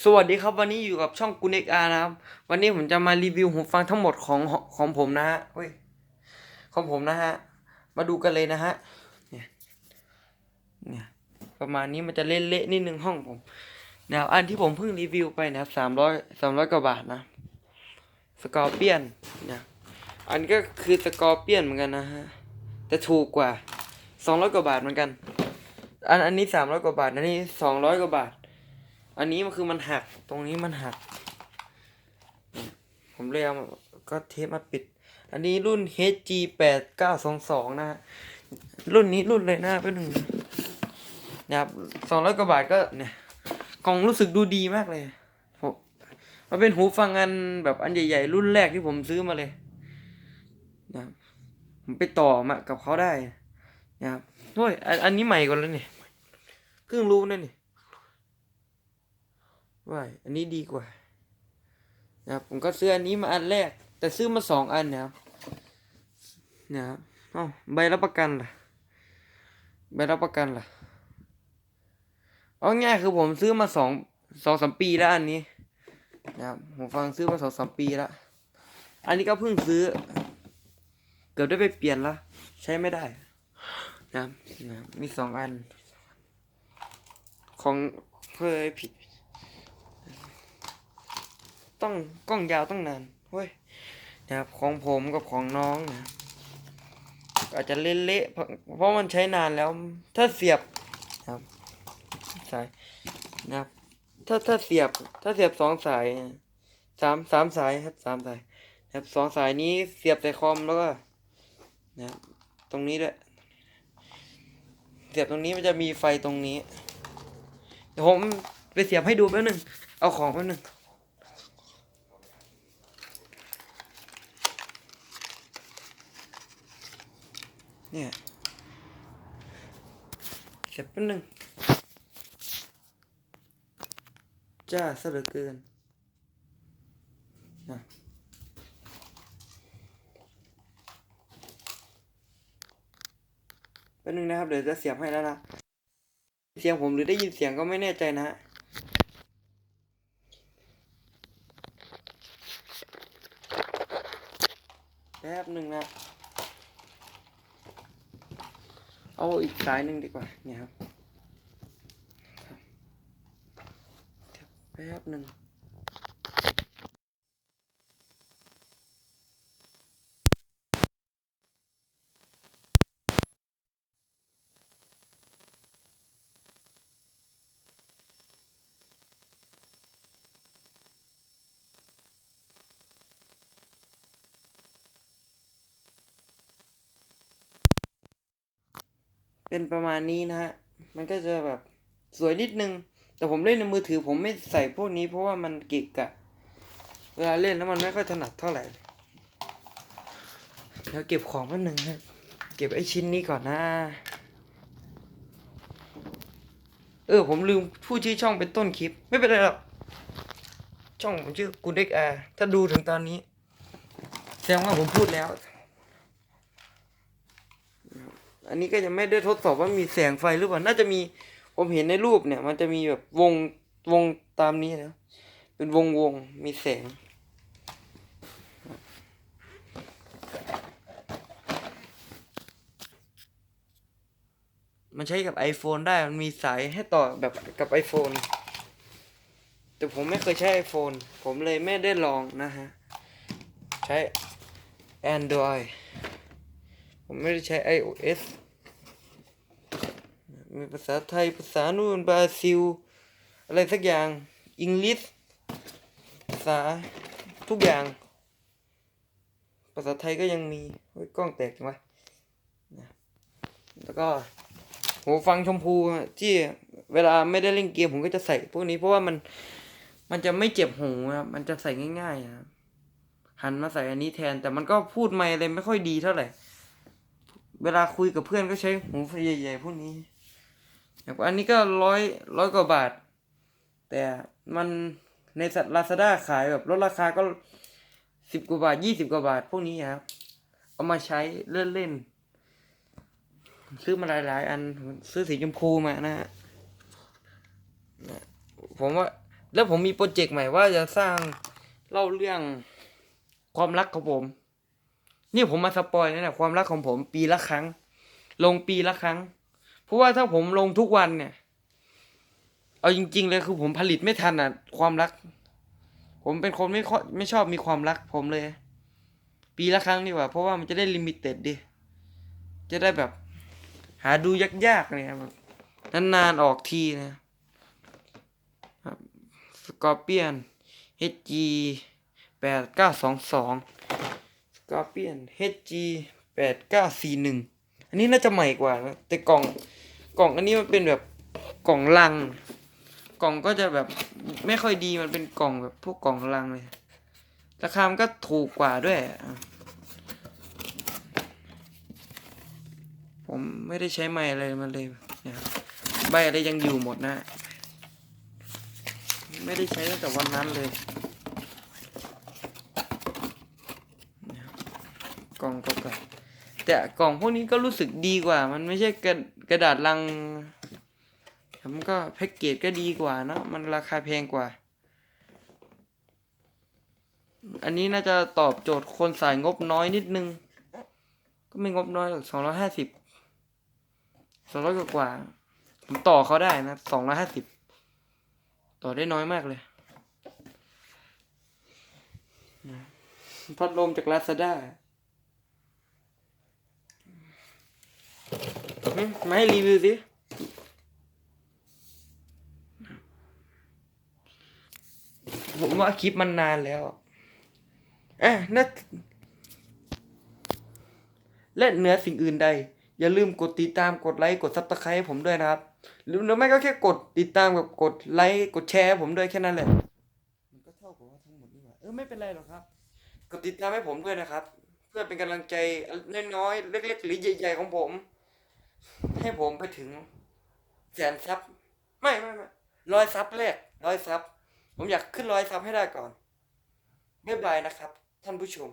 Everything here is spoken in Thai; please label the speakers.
Speaker 1: สวัสดีครับวันนี้อยู่กับช่องกุนเอกอานะครับ วันนี้ผมจะมารีวิวหูฟังทั้งหมดของของผมนะฮะเฮ้ยของผมนะฮะ มาดูกันเลยนะฮะ เนี่ย เนี่ย ประมาณนี้มันจะเละๆนิดนึงห้องผมนะครับอันที่ผมเพิ่งรีวิวไปนะครับสามร้อยสามร้อยกว่าบาทนะสกอร์เปียนเนี่ยอันก็คือสกอร์เปียนเหมือนกันนะฮะแต่ถูกกว่าสองร้อยกว่าบาทเหมือนกัน อันอันนี้สามร้อยกว่าบาทอันนี้สองร้อยกว่าบาท อันนี้มันคือมันหัก ตรงนี้มันหัก ผมเลยเอาก็เทปมาปิด อันนี้รุ่น HG แปดเก้าสองสองนะฮะ รุ่นนี้รุ่นเลยนะเป็นหนึ่งนะครับสองร้อยกว่าบาทก็เนี่ย กล่องรู้สึกดูดีมากเลยผมมันเป็นหูฟังอันแบบอันใหญ่ ๆ รุ่นแรกที่ผมซื้อมาเลยนะครับผมไปต่อมากับเขาได้นะครับโอ้ยอันอันนี้ใหม่กว่าแล้วนี่เพิ่งรู้นั่นนี่ ว่าอันนี้ดีกว่านะครับผมก็ซื้ออันนี้มาอันแรก แต่ซื้อมาสองอันนะครับนะครับอ้าใบรับประกันล่ะใบรับประกันล่ะเอาง่ายคือผมซื้อมาสองสองสามปีแล้วอันนี้นะครับผมฟังซื้อมาสองสามปีแล้วอันนี้ก็เพิ่งซื้อ เกือบได้ไปเปลี่ยนล้วใช้ไม่ได้นะครับนะมีสองอัน ของเคยผิด ต้องกล้องยาวต้องนานเว้ยนะครับของผมกับของน้องนะอาจจะเละๆเพราะเพราะมันใช้นานแล้ว ถ้าเสียบนะครับสายนะครับ ถ้าถ้าเสียบ ถ้าเสียบสองสายสามสามสายครับสามสายนะครับสองสายนี้เสียบใส่คอมแล้วก็นะครับตรงนี้ด้วยเสียบตรงนี้มันจะมีไฟตรงนี้ เดี๋ยวผมไปเสียบให้ดูแป๊บนึง เอาของแป๊บนึง เนี่ยเก็บแป๊บนึงจ้าซะเหลือเกินนะแป๊บนึงนะครับ เดี๋ยวจะเสียบให้แล้วนะ เสียงผมหรือได้ยินเสียงก็ไม่แน่ใจนะฮะแป๊บหนึ่งนะ เอาอีกสายหนึ่งดีกว่า เนี่ยครับเดี๋ยวแป๊บหนึ่ง เป็นประมาณนี้นะฮะ มันก็จะแบบสวยนิดนึง แต่ผมเล่นในมือถือผมไม่ใส่พวกนี้เพราะว่ามันเกะกอะเวลาเล่นแล้วมันไม่ค่อยถนัดเท่าไหร่เดี๋ยวเก็บของแป๊บหนึ่งครับเก็บไอ้ชิ้นนี้ก่อนนะ เออ ผมลืมพูดชื่อช่องเป็นต้นคลิป ไม่เป็นไรหรอก ช่องผมชื่อกูเด็กแอร์ถ้าดูถึงตอนนี้ แสดงว่าผมพูดแล้ว อันนี้ก็ยังไม่ได้ทดสอบว่ามีแสงไฟหรือเปล่า น่าจะมี ผมเห็นในรูปเนี่ย มันจะมีแบบวงวงตามนี้นะ เป็นวงวงมีแสง มันใช้กับ iPhone ได้ มันมีสายให้ต่อแบบกับ iPhone แต่ผมไม่เคยใช้ iPhone ผมเลยไม่ได้ลองนะฮะ ใช้ Android ผมไม่ได้ใช้ iOS มีภาษาไทย ภาษานู่นบราซิล อะไรสักอย่างอังกฤษภาษาทุกอย่าง ภาษาไทยก็ยังมีเฮ้ยกล้องแตกจังวะแล้วก็หูฟังชมพูที่เวลาไม่ได้เล่นเกมผมก็จะใส่พวกนี้เพราะว่ามันมันจะไม่เจ็บหูครับมันจะใส่ง่ายๆครับหันมาใส่อันนี้แทนแต่มันก็พูดไม่อะไรไม่ค่อยดีเท่าไหร่ เวลาคุยกับเพื่อนก็ใช้หูใหญ่ๆพวกนี้อย่างอันนี้ก็ร้อยร้อยกว่าบาท แต่มันในสัตลาซาด้าขายแบบลดราคาก็สิบกว่าบาทยี่สิบกว่าบาท พวกนี้ครับ เอามาใช้เล่นๆซื้อมาหลายๆ อันซื้อสีชมพูมานะฮะนะผมว่า แล้วผมมีโปรเจกต์ใหม่ว่าจะสร้างเล่าเรื่องความรักของผม นี่ผมมาสปอยนะเนี่ยความรักของผมปีละครั้ง ลงปีละครั้ง เพราะว่าถ้าผมลงทุกวันเนี่ย เอาจริง ๆ เลยคือผมผลิตไม่ทันอะ ความรัก ผมเป็นคนไม่ค่อยไม่ชอบมีความรักผมเลย ปีละครั้งดีกว่า เพราะว่ามันจะได้ลิมิเต็ดดิจะได้แบบ หาดูยากๆเนี่ยแบบนานๆออกทีนะครับสกอร์เปียน HG แปดเกาเปียน HG แปดเก้าสี่หนึ่งอันนี้น่าจะใหม่กว่านะแต่กล่องกล่องอันนี้มันเป็นแบบกล่องลัง กล่องก็จะแบบไม่ค่อยดีมันเป็นกล่องแบบพวกกล่องลังเลยราคามันก็ถูกกว่าด้วย ผมไม่ได้ใช้ไม้อะไรมาเลยเนี่ยใบอะไรยังอยู่หมดนะ ไม่ได้ใช้ตั้งแต่วันนั้นเลย กล่องก็แบบแต่กล่องพวกนี้ก็รู้สึกดีกว่า มันไม่ใช่กระกระดาษลังแต่มันก็แพ็กเกจก็ดีกว่าเนอะมันราคาแพงกว่า อันนี้น่าจะตอบโจทย์คนสายงบน้อยนิดนึง ก็ไม่งบน้อยหรอกสองร้อยห้าสิบสองร้อยกว่า ผมต่อเขาได้นะสองร้อยห้าสิบต่อได้น้อยมากเลยพัดลมจากลาซาด้า มาให้รีวิวสิผมว่าคลิปมันนานแล้วเอ๊ะนะและเหนือสิ่งอื่นใด อย่าลืมกดติดตามกดไลค์กดซับสไครต์ให้ผมด้วยนะครับ หรือหรือไม่ก็แค่กดติดตามกับกดไลค์กดแชร์ให้ผมด้วยแค่นั้นแหละ มันก็เท่ากับว่าทั้งหมดนี่หว่าเออไม่เป็นไรหรอกครับ กดติดตามให้ผมด้วยนะครับ เพื่อเป็นกำลังใจน้อยๆเล็กๆหรือใหญ่ๆของผม ให้ผมไปถึงแสนซับไม่ไม่ไม่ร้อยซับแรกร้อยซับผมอยากขึ้นร้อยซับให้ได้ก่อนบ๊ายบายนะครับ ท่านผู้ชม